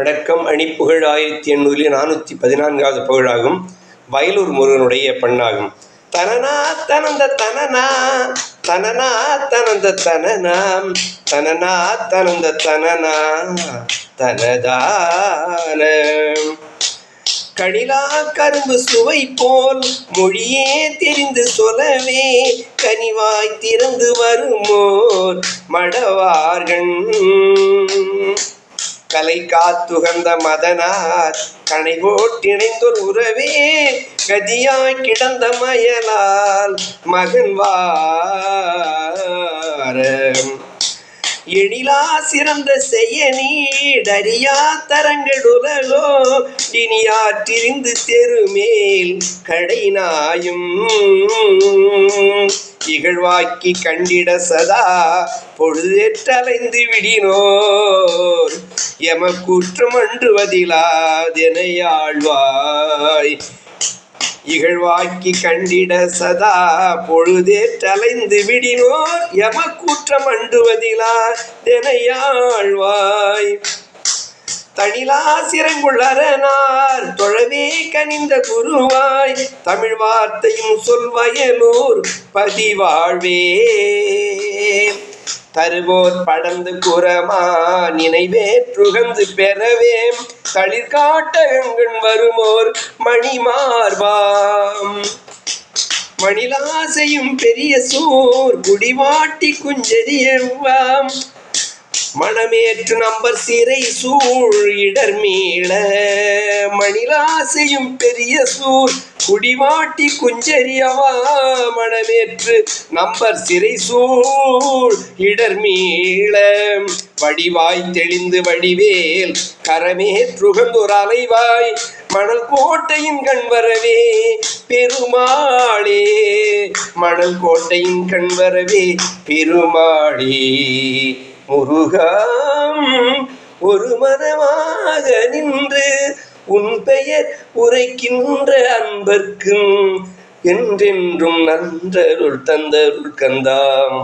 வணக்கம் அணிப்புகழ் ஆயிரத்தி எண்ணூறில் நானூற்றி பதினான்காவது புகழாகும். வயலூர் முருகனுடைய பண்ணாகும். தனனா தனந்த தனனா தனனா தனந்த தனனாம் தனனா தனந்த தனனா தனதான. கடிலா கரும்பு சுவை போல் மொழியே தெரிந்து சொல்லவே கனிவாய் திறந்து வருமோர் மடவார்கள். கலை காத்துகந்த மதனார் கனைவோட்டிணைந்தொரு உறவே கதியாய் கிடந்த மயலால் மகன்வார எழிலா சிறந்த செய்ய நீடறியா தரங்களுலகோ இனியாற்றிருந்து தெருமேல் கடை நாயும். இகழ்வாக்கி கண்டிட சதா பொழுதேற்றலைந்து விடினோ எம குற்றமன்றுவதிலாதெனையாழ்வாய் இகழ்வாக்கி கண்டிட சதா பொழுதே தலைந்து விடினோர் எம கூற்றம் அண்டுவதிலா தெனையாழ்வாய் தனிலா சிறங்குள்ளரனார் தொழவே கனிந்த குருவாய். தமிழ் வார்த்தையும் சொல்வயலூர் பதிவாழ்வே. தருவோர் படர்ந்து குரமா நினைவேற்றுகந்து பெறவே தளிர் காட்டகங்கள் வருமோர் மணிமார்பாம். மணிலாசையும் பெரிய சூர் குடிவாட்டி குஞ்செறியவாம் மணமேற்று நம்பர் சிறை சூழ் இடர் மீள மணிலாசையும் பெரிய சூழ் குடிவாட்டி குஞ்செறியவா மனமேற்று நம்பர் சிறை சூழ் இடர் மீள வடிவாய் தெளிந்து வடிவேல் கரமேற்றுகந்தொரு அலைவாய். மணல் கோட்டையின் கண் வரவே பெருமாளே. மணல் கோட்டையின் கண் வரவே பெருமாளே. முருகாம் ஒரு மனமாக நின்று உன் பெயர் உரைக்கின்ற அன்பர்க்கும் என்றென்றும் நன்றருள் தந்தருள் கந்தாம்